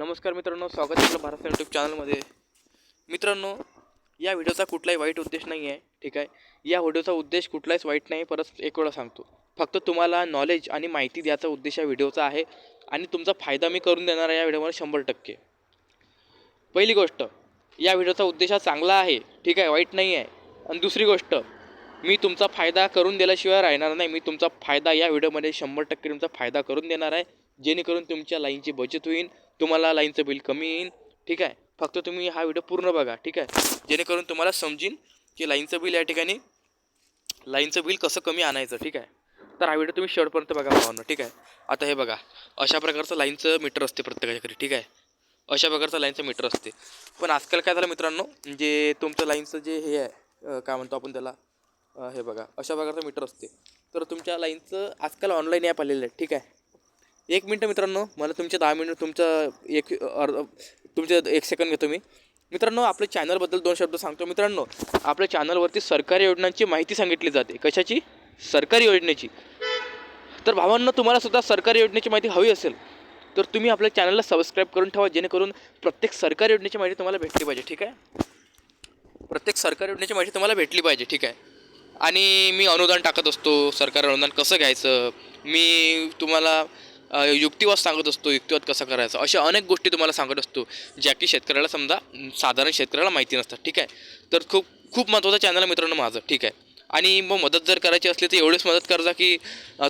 नमस्कार मित्रांनो स्वागत आहे आपलं भारत यूट्यूब चॅनलमध्ये मित्रांनो या व्हिडिओचा कुठलाही वाईट उद्देश नाही आहे ठीक आहे? या व्हिडिओचा उद्देश कुठलाच वाईट नाही परत एक वेळा सांगतो. फक्त तुम्हाला नॉलेज आणि माहिती द्यायचा उद्देश या व्हिडिओचा आहे आणि तुमचा फायदा मी करून देणार आहे या व्हिडिओमध्ये शंभर टक्के. पहिली गोष्ट या व्हिडिओचा उद्देश हा चांगला आहे ठीक आहे? वाईट नाही आहे. आणि दुसरी गोष्ट मी तुमचा फायदा करून दिल्याशिवाय राहणार नाही. मी तुमचा फायदा या व्हिडिओमध्ये शंभर टक्के तुमचा फायदा करून देणार आहे जेणेकरून तुमच्या लाईनची बचत होईल तुम्हाला लाईनचं बिल कमी येईल ठीक आहे? फक्त तुम्ही हा व्हिडिओ पूर्ण बघा ठीक आहे? जेणेकरून तुम्हाला समजीन की लाईनचं बिल या ठिकाणी लाईनचं बिल कसं कमी आणायचं ठीक आहे? तर हा व्हिडिओ तुम्ही शेवटपर्यंत बघा भावांना ठीक आहे? आता हे बघा अशा प्रकारचं लाईनचं मीटर असते प्रत्येकाच्या घरी ठीक आहे? अशा प्रकारचं लाईनचं मीटर असते. पण आजकाल काय झालं मित्रांनो जे तुमचं लाईनचं जे हे आहे काय म्हणतो आपण त्याला हे बघा अशा प्रकारचं मीटर असते. तर तुमच्या लाईनचं आजकाल ऑनलाईन ॲप आलेलं आहे ठीक आहे? एक मिनटं मित्रांनो मला तुमचे दहा मिनिट तुमचं एक अर्ध तुमचे एक सेकंड घेतो मी मित्रांनो आपल्या चॅनलबद्दल दोन शब्द सांगतो. मित्रांनो आपल्या चॅनलवरती सरकारी योजनांची माहिती सांगितली जाते. कशाची? सरकारी योजनेची. तर भावांनो तुम्हाला सुद्धा सरकारी योजनेची माहिती हवी असेल तर तुम्ही आपल्या चॅनलला सबस्क्राईब करून ठेवा. जेणेकरून प्रत्येक सरकारी योजनेची माहिती तुम्हाला भेटली पाहिजे ठीक आहे? प्रत्येक सरकारी योजनेची माहिती तुम्हाला भेटली पाहिजे ठीक आहे? आणि मी अनुदान टाकत असतो. सरकारी अनुदान कसं घ्यायचं? मी तुम्हाला युक्तिवाद सांगत असतो युक्तिवाद कसा करायचा? अशा अनेक गोष्टी तुम्हाला सांगत असतो ज्या की शेतकऱ्याला समजा साधारण शेतकऱ्याला माहिती नसतात ठीक आहे? तर खूप खूप महत्त्वाचं चॅनल आहे मित्रांनो माझं ठीक आहे? आणि मग मदत जर करायची असली तर एवढीच मदत करजा की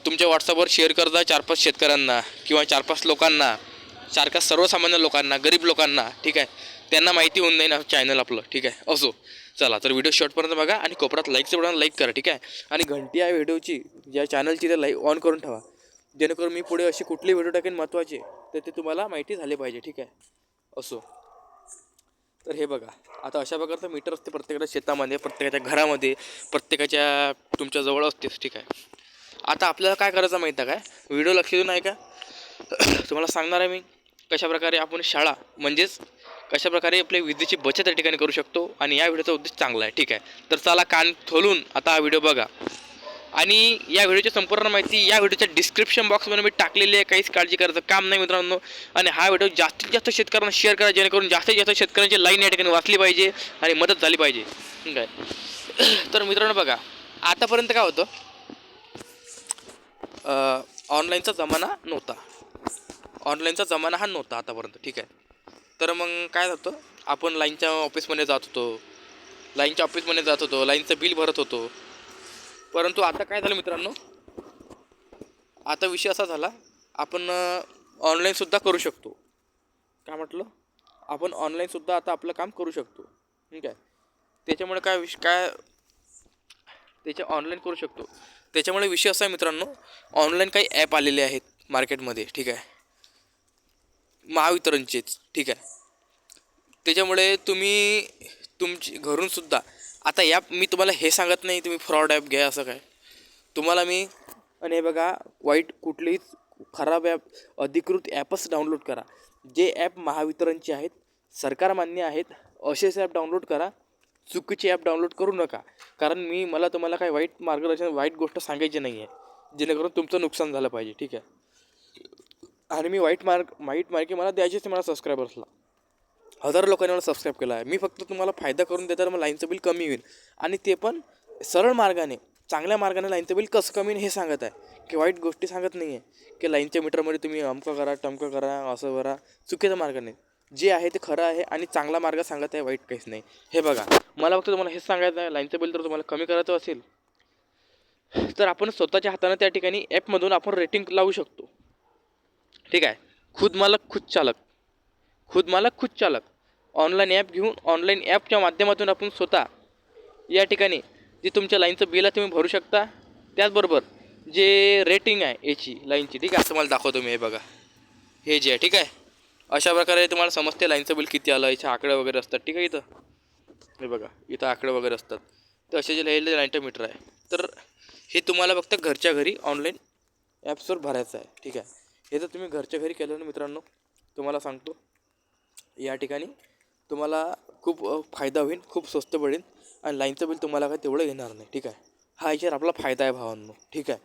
तुमच्या व्हॉट्सअपवर शेअर करजा चार पाच शेतकऱ्यांना किंवा चार पाच लोकांना चार पाच सर्वसामान्य लोकांना गरीब लोकांना ठीक आहे? त्यांना माहिती होऊन जाईल चॅनल आपलं ठीक आहे? असो. चला तर व्हिडिओ शॉर्टपर्यंत बघा आणि कोपऱ्यात लाईकचं बटन लाईक करा ठीक आहे? आणि घंटी आहे व्हिडिओची ज्या चॅनलची ते लाईक ऑन करून ठेवा. जेणेकरून मी पुढे अशी कुठली व्हिडिओ टाकेन महत्त्वाचे तर ते तुम्हाला माहिती झाले पाहिजे ठीक आहे? असो. तर हे बघा आता अशा प्रकारचं मीटर असते प्रत्येकाच्या शेतामध्ये प्रत्येकाच्या घरामध्ये प्रत्येकाच्या तुमच्या जवळ असतेच ठीक आहे? आता आपल्याला काय करायचं माहीत आहे काय? व्हिडिओ लक्ष देऊन आहे का तुम्हाला सांगणार आहे मी कशाप्रकारे आपण शाळा म्हणजेच कशाप्रकारे आपली विजेची बचत या ठिकाणी करू शकतो आणि या व्हिडिओचा उद्देश चांगला आहे ठीक आहे? तर चला कान खोलून आता हा व्हिडिओ बघा. आणि या व्हिडिओची संपूर्ण माहिती या व्हिडिओच्या डिस्क्रिप्शन बॉक्समध्ये मी टाकलेली आहे. काहीच काळजी करायचं काम नाही मित्रांनो. आणि हा व्हिडिओ जास्तीत जास्त शेतकऱ्यांना शेअर करा जेणेकरून जास्तीत जास्त शेतकऱ्यांची लाईन या ठिकाणी वाचली पाहिजे आणि मदत झाली पाहिजे. काय तर मित्रांनो बघा आतापर्यंत काय होतं? ऑनलाईनचा जमाना नव्हता. ऑनलाईनचा जमाना हा नव्हता आतापर्यंत ठीक आहे. तर मग काय होतं आपण लाईनच्या ऑफिसमध्ये जात होतो. लाईनच्या ऑफिसमध्ये जात होतो. लाईनचं बिल भरत होतो. परंतु आता काय झालं मित्रांनो? आता विषय असा झाला आपण ऑनलाईनसुद्धा करू शकतो. काय म्हटलं? आपण ऑनलाईनसुद्धा आता आपलं काम करू शकतो. ठीक आहे? त्याच्यामुळे काय विष काय त्याच्या ऑनलाईन करू शकतो. त्याच्यामुळे विषय असा आहे मित्रांनो ऑनलाईन काही ॲप आलेले आहेत मार्केटमध्ये ठीक आहे? महावितरणचेच ठीक आहे? त्याच्यामुळे तुम्ही तुमची घरूनसुद्धा आता ॲप मी तुम्हाला हे सांगत नाही तुम्ही फ्रॉड ॲप घ्या असं काय. तुम्हाला मी आणि हे बघा वाईट कुठलीही खराब ॲप अधिकृत ॲपच डाउनलोड करा. जे ॲप महावितरणचे आहेत सरकार मान्य आहेत असेच ॲप डाउनलोड करा. चुकीचे ॲप डाउनलोड करू नका. कारण मी मला तुम्हाला काही वाईट मार्गदर्शन वाईट गोष्ट सांगायची नाही आहे जेणेकरून तुमचं नुकसान झालं पाहिजे ठीक आहे? आणि मी वाईट मार्ग वाईट मार्गे मला द्यायचीच मला सबस्क्रायबर्सला हजारो लोकांनी मला सबस्क्राईब केला आहे. मी फक्त तुम्हाला फायदा करून देता मग लाईनचं बिल कमी होईल. आणि ते पण सरळ मार्गाने चांगल्या मार्गाने लाईनचं बिल कसं कमी हे सांगत आहे. की वाईट गोष्टी सांगत नाही आहे की लाईनच्या मीटरमध्ये तुम्ही अमकं करा टमकं करा असं करा. चुकीच्या मार्गाने जे आहे ते खरं आहे आणि चांगला मार्ग सांगत आहे वाईट काहीच नाही. हे बघा मला फक्त तुम्हाला हेच सांगायचं आहे. लाईनचं बिल जर तुम्हाला कमी करायचं असेल तर आपण स्वतःच्या हातानं त्या ठिकाणी ॲपमधून आपण रेटिंग लावू शकतो. ठीक आहे? खुद मालक खुद चालक. खुद मालक खुद चालक. ऑनलाईन ॲप घेऊन ऑनलाईन ॲपच्या माध्यमातून आपण स्वतः या ठिकाणी जे तुमच्या लाईनचं बिल आहे तुम्ही भरू शकता. त्याचबरोबर जे रेटिंग आहे याची लाईनची ठीक आहे? असं मला दाखवतो मी हे बघा. हे जे आहे ठीक आहे? अशा प्रकारे तुम्हाला समजते लाईनचं बिल किती आलं याचे आकडे वगैरे असतात ठीक आहे इथं? हे बघा इथं आकडे वगैरे असतात. तर असे जे लिहिलेले लाईनचं मीटर आहे. तर हे तुम्हाला फक्त घरच्या घरी ऑनलाईन ॲप्सवर भरायचं आहे ठीक आहे? हे जर तुम्ही घरच्या घरी केलं ना मित्रांनो तुम्हाला सांगतो. या ठिकाणी तुम्हाला खूप फायदा होईल खूप स्वस्त पडेल आणि लाईनचं बिल तुम्हाला काय तेवढं येणार नाही ठीक आहे? हा याच्यावर आपला फायदा आहे भावांनो ठीक आहे?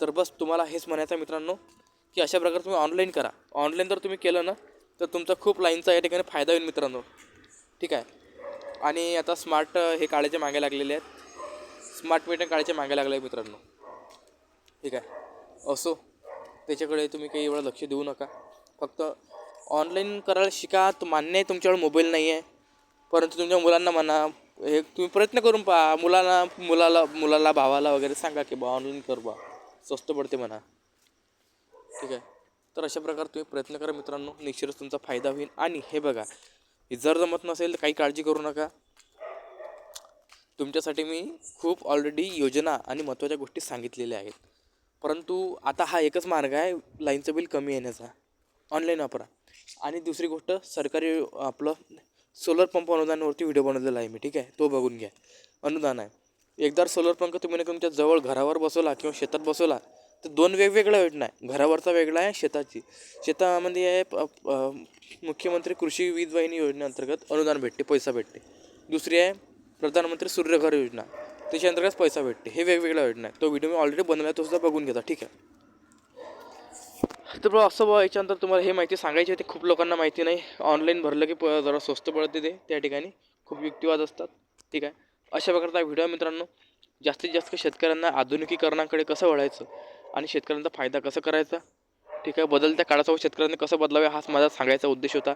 तर बस तुम्हाला हेच म्हणायचं आहे मित्रांनो की अशा प्रकारे तुम्ही ऑनलाईन करा. ऑनलाईन जर तुम्ही केलं ना तर तुमचा खूप लाईनचा या ठिकाणी फायदा होईल मित्रांनो ठीक आहे? आणि आता स्मार्ट हे काढायचे मागे लागलेले आहेत. स्मार्ट मीटर काढायचे मागे लागले आहे मित्रांनो ठीक आहे? असो त्याच्याकडे तुम्ही काही एवढं लक्ष देऊ नका. फक्त ऑनलाईन करायला शिका तर मान्य आहे तुमच्याकडे मोबाईल नाही आहे. परंतु तुमच्या मुलांना म्हणा हे तुम्ही प्रयत्न करून पहा. मुलांना मुलाला मुलाला भावाला वगैरे सांगा की बा ऑनलाईन कर बा. स्वस्त पडते म्हणा. ठीक आहे? तर अशा प्रकारे तुम्ही प्रयत्न करा मित्रांनो. निश्चितच तुमचा फायदा होईल. आणि हे बघा जर जमत नसेल तर काही काळजी करू नका. तुमच्यासाठी मी खूप ऑलरेडी योजना आणि महत्त्वाच्या गोष्टी सांगितलेल्या आहेत. परंतु आता हा एकच मार्ग आहे लाईनचं बिल कमी येण्याचा. ऑनलाईन वापरा. आणि दुसरी गोष्ट सरकारी आपलं सोलर पंप अनुदानावरती व्हिडिओ बनवलेला आहे मी ठीक आहे? तो बघून घ्या. अनुदान आहे. एकदा सोलर पंप तुम्ही नाही तुमच्या जवळ घरावर बसवला किंवा शेतात बसवला तर दोन वेगवेगळ्या योजना आहे घरावरचा वेगळा आहे शेताची. शेतामध्ये आहे प- मुख्यमंत्री कृषी वीज वाहिनी योजनेअंतर्गत अनुदान भेटते पैसा भेटते. दुसरी आहे प्रधानमंत्री सूर्यघर योजना. त्याच्या अंतर्गत पैसा भेटते. हे वेगवेगळ्या योजना आहे तो व्हिडिओ मी ऑलरेडी बनवला आहे तो सुद्धा बघून घेता ठीक आहे? तर बघा असं बघा याच्यानंतर तुम्हाला हे माहिती सांगायची होती खूप लोकांना माहिती नाही. ऑनलाईन भरलं की प जरा स्वस्त पडते ते त्या ठिकाणी. खूप युक्तिवाद असतात ठीक आहे? अशा प्रकारचा व्हिडिओ मित्रांनो. जास्तीत जास्त शेतकऱ्यांना आधुनिकीकरणाकडे कसं वळायचं आणि शेतकऱ्यांचा फायदा कसा करायचा ठीक आहे? बदलत्या काळाचा व शेतकऱ्यांनी कसं बदलावे हाच माझा सांगायचा उद्देश होता.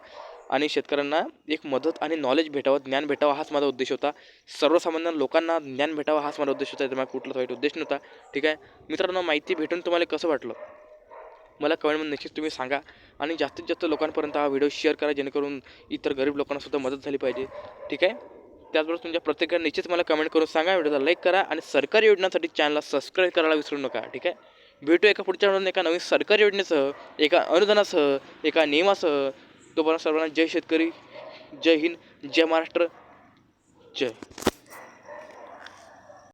आणि शेतकऱ्यांना एक मदत आणि नॉलेज भेटावं ज्ञान भेटावं हाच माझा उद्देश होता. सर्वसामान्य लोकांना ज्ञान भेटावं हाच माझा उद्देश होता याचा माझा कुठलाच वाईट उद्देश नव्हता ठीक आहे? मित्रांनो माहिती भेटून तुम्हाला कसं वाटलं? मला कमेंटमध्ये नक्कीच तुम्ही सांगा. आणि जास्तीत जास्त लोकांपर्यंत हा व्हिडिओ शेअर करा जेणेकरून इतर गरीब लोकांनासुद्धा मदत झाली पाहिजे. ठीक आहे? त्याचबरोबर तुमच्या प्रत्येकाने निश्चित मला कमेंट करून सांगा. व्हिडिओला लाईक करा आणि सरकारी योजनांसाठी चॅनलला सबस्क्राईब करायला विसरू नका. ठीक आहे? भेटू एका पुढच्या व्हिडिओने एका नवीन सरकारी योजनेसह एका अनुदानासह एका नियमासह. तोपर्यंत सर्वांना जय शेतकरी जय हिंद जय महाराष्ट्र. जय.